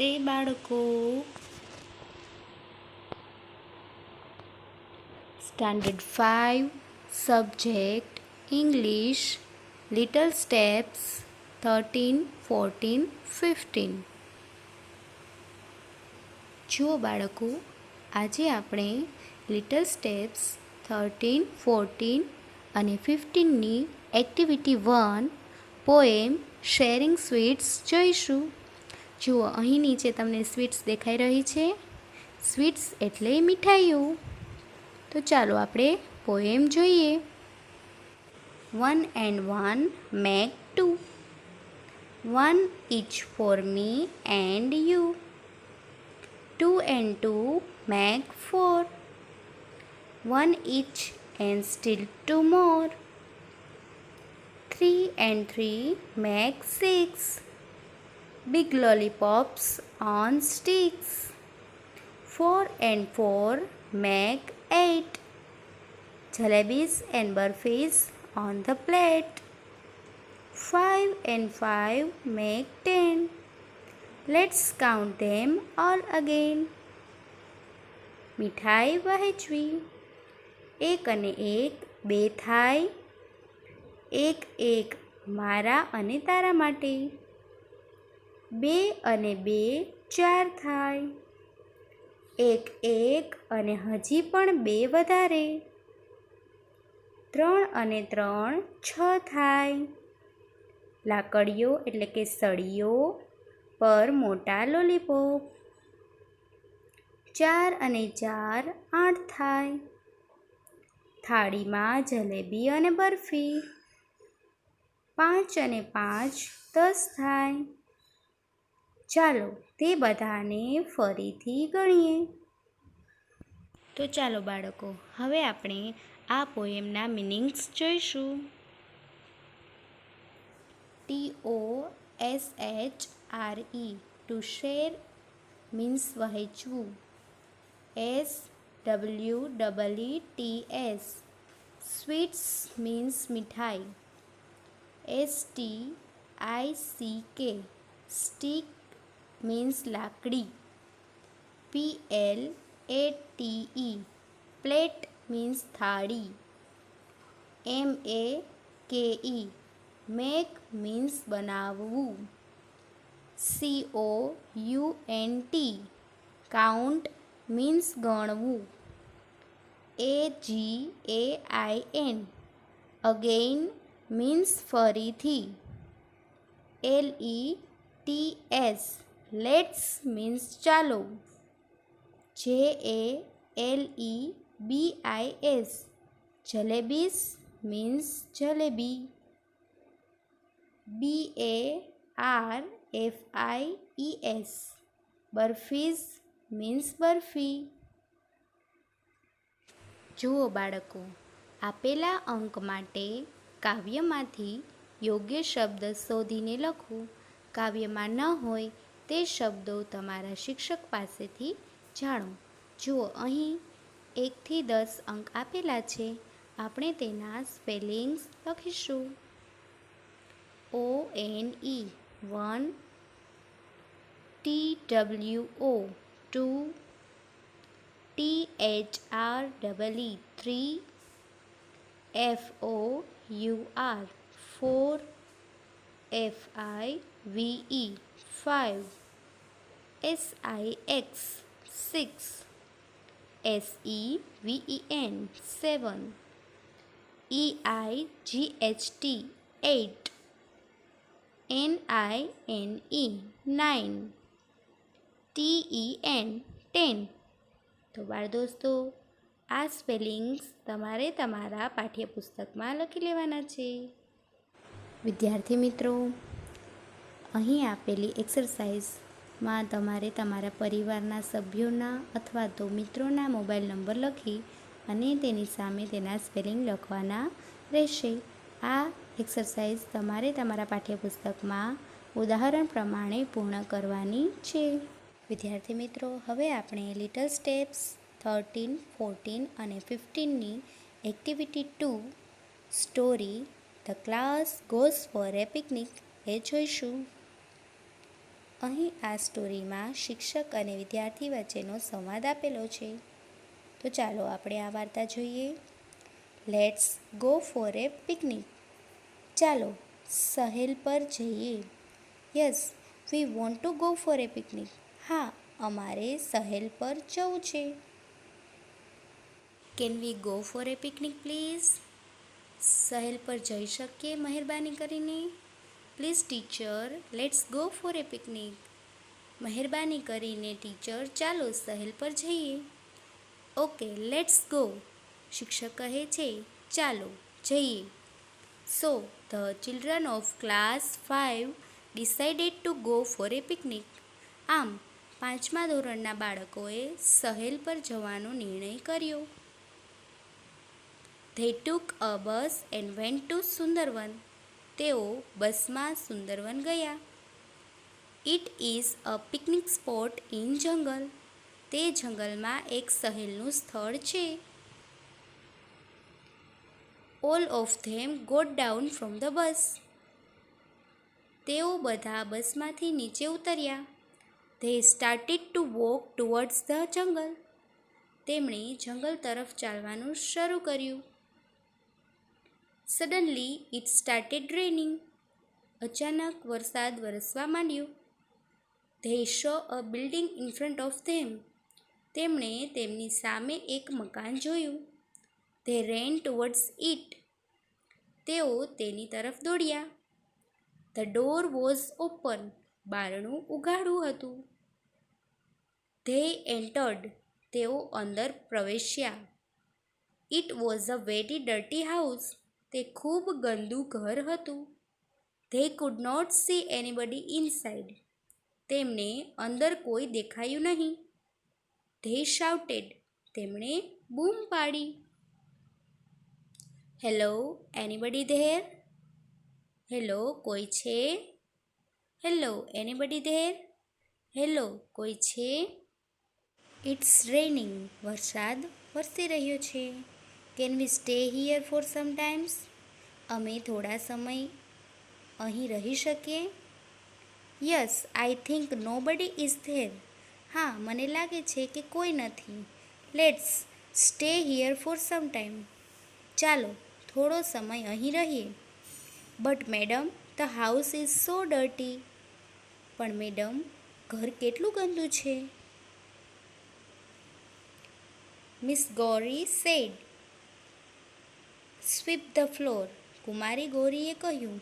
નમસ્તે બાળકો. Standard five subject English little steps thirteen fourteen fifteen જુઓ બાળકો, આજે આપણે લિટલ સ્ટેપ્સ થર્ટીન ફોર્ટીન અને ફિફ્ટીનની activity one poem sharing sweets જોઈશું. જુઓ, અહીં નીચે તમને સ્વીટ્સ દેખાઈ રહી છે. સ્વીટ્સ એટલે મીઠાઈઓ. તો ચાલો આપણે પોએમ જોઈએ. One and one make two one each for me and you two and two make four one each and still two more three and three make six big lollipops on sticks. Four and four make eight. Jalebis and burfis on the plate. Five and five make ten. Let's count them all again. મીઠાઈ વહેંચવી એક અને એક બે થાય એક એક મારા અને તારા માટે બે અને બે ચાર થાય. એક એક અને હજી પણ બે વધારે. ત્રણ અને ત્રણ છ થાય. લાકડીઓ એટલે કે સળીઓ પર મોટા લોલીપોપ. ચાર અને ચાર આઠ થાય. થાળીમાં જલેબી અને બરફી. પાંચ અને પાંચ દસ થાય. ચાલો તે બધાને ફરીથી ગણીએ. તો ચાલો બાળકો, હવે આપણે આ પોએમના મિનિંગ્સ જોઈશું. T O S H R E to share means વહેંચવું. S W double E T S, sweets means મીઠાઈ. S T I C K, stick means લાકડી P L A T E plate means થાળી M A K E make means બનાવવું C O U N T count means ગણવું A G A I N again means ફરીથી L E T S let's means ચાલો. જે A L E B I S jalebis means jalebi. B A R F I E S barfis means barfi. જુઓ બાળકો, આપેલા અંક માટે કાવ્યમાંથી યોગ્ય શબ્દ શોધીને લખો. કાવ્યમાં ન હોય તે શબ્દો તમારા શિક્ષક પાસેથી જાણો. જુઓ, અહીં એકથી દસ અંક આપેલા છે. આપણે તેના સ્પેલિંગ્સ લખીશું. O N E, one, T W O, two, T H R double E, three, F O U R, four, F I V E five S I X six S E V E N seven E I G H T eight N I N E nine T E N ten તો બાળ દોસ્તો, આ spellings તમારે તમારા પાઠ્યપુસ્તકમાં લખી લેવાના છે. વિદ્યાર્થી મિત્રો, અહીં આપેલી એક્સરસાઇઝમાં તમારે તમારા પરિવારના સભ્યોના અથવા તો મિત્રોના મોબાઈલ નંબર લખી અને તેની સામે તેના સ્પેલિંગ લખવાના રહેશે. આ એક્સરસાઇઝ તમારે તમારા પાઠ્યપુસ્તકમાં ઉદાહરણ પ્રમાણે પૂર્ણ કરવાની છે. વિદ્યાર્થી મિત્રો, હવે આપણે લિટલ સ્ટેપ્સ થર્ટીન ફોર્ટીન અને ફિફ્ટીનની activity two story the class goes for a picnic એ જોઈશું. અહીં આ સ્ટોરીમાં શિક્ષક અને વિદ્યાર્થી વચ્ચેનો સંવાદ આપેલો છે. તો ચાલો આપણે આ વાર્તા જોઈએ. Let's go for a picnic ચાલો, સહેલ પર જઈએ. Yes we want to go for a picnic હા, અમારે સહેલ પર જવું છે. Can we go for a picnic please સહેલ પર જઈ શકીએ મહેરબાની કરીને? Please teacher let's go for a picnic મહેરબાની કરીને ટીચર ચાલો સહેલ પર જઈએ. ઓકે લેટ્સ ગો શિક્ષક કહે છે, ચાલો, જઈએ. So the children of class five decided to go for a picnic આમ, પાંચમા ધોરણના બાળકોએ સહેલ પર જવાનો નિર્ણય કર્યો. They took a bus and went to Sundarvan તેઓ બસમાં સુંદરવન ગયા. It is a picnic spot in jungle તે જંગલમાં એક સહેલનું સ્થળ છે. All of them got down from the bus તેઓ બધા બસમાંથી નીચે ઉતર્યા. They started to walk towards the jungle તેમણે જંગલ તરફ ચાલવાનું શરૂ કર્યું. સડનલી ઇટ સ્ટાર્ટેડ રેનિંગ અચાનક વરસાદ વરસવા માંડ્યો. They saw a building in front of them તેમણે તેમની સામે એક મકાન જોયું. ધે રેન ટુવર્ડ્સ ઇટ તેઓ તેની તરફ દોડ્યા. ધ ડોર વોઝ ઓપન બારણું ઉઘાડું હતું. ધે એન્ટર્ડ તેઓ અંદર પ્રવેશ્યા. It was a very dirty house તે ખૂબ ગંદુ ઘર હતું. They could not see anybody inside તેમને અંદર કોઈ દેખાયું નહીં. ધે શાઉટેડ તેમણે બૂમ પાડી. હેલો એનીબડી ધેર હેલો કોઈ છે? હેલો એનીબડી ધેર હેલો કોઈ છે? ઇટ્સ રેનિંગ વરસાદ વરસી રહ્યો છે. Can we stay here for some times અમે થોડા સમય અહીં રહી શકીએ? યસ આઈ થિંક નો બડી ઇઝ ધેર હા, મને લાગે છે કે કોઈ નથી. Let's stay here for some time ચાલો, થોડો સમય અહીં રહીએ. But madam the house is so dirty પણ મેડમ ઘર કેટલું ગંદુ છે? Miss Gauri said sweep the floor. કુમારી ગોરીએ કહ્યું,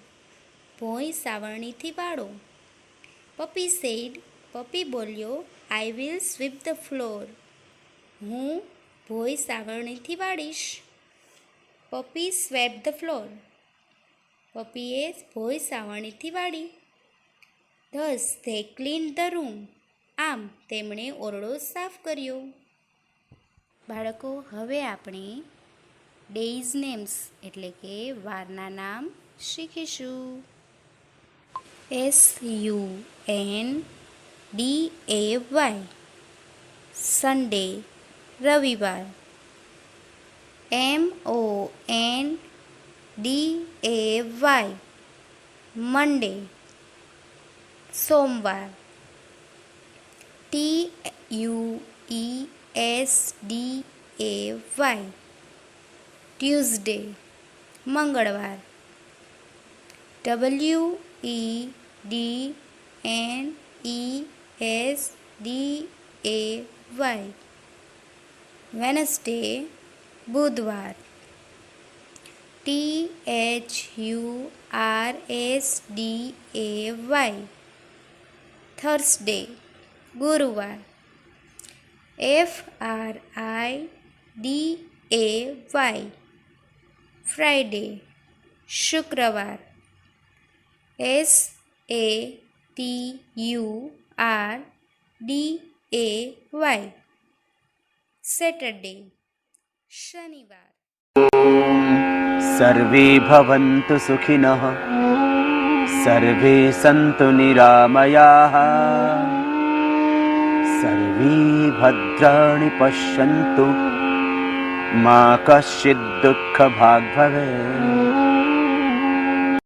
ભોંય સાવરણીથી વાળો. પપી સેડ પપી બોલ્યો, I will sweep the floor. હું ભોંય સાવરણીથી વાળીશ. Puppy swept the floor. પપીએ ભોંય સાવરણીથી વાળી. Thus, they clean the room. આમ તેમણે ઓરડો સાફ કર્યો. બાળકો, હવે આપણે ડેઝ નેમ્સ એટલે કે વારના નામ શીખીશું. S U N D A Y Sunday રવિવાર. M O N D A Y Monday સોમવાર. T U E S D A Y Tuesday, મંગળવાર. W E D N E S D A Y. Wednesday, બુધવાર. T H U R S D A Y. Thursday, ગુરુવાર. F R I D A Y. Friday શુક્રવાર. S A T U R D A Y. Saturday, શનિવાર. સર્વે ભવંતુ સુખિનઃ, સર્વે સંતુ નિરામયા. સર્વે ભદ્રાણી પશ્યન્તુ मा कश्चित् दुःखभाग् भवेत्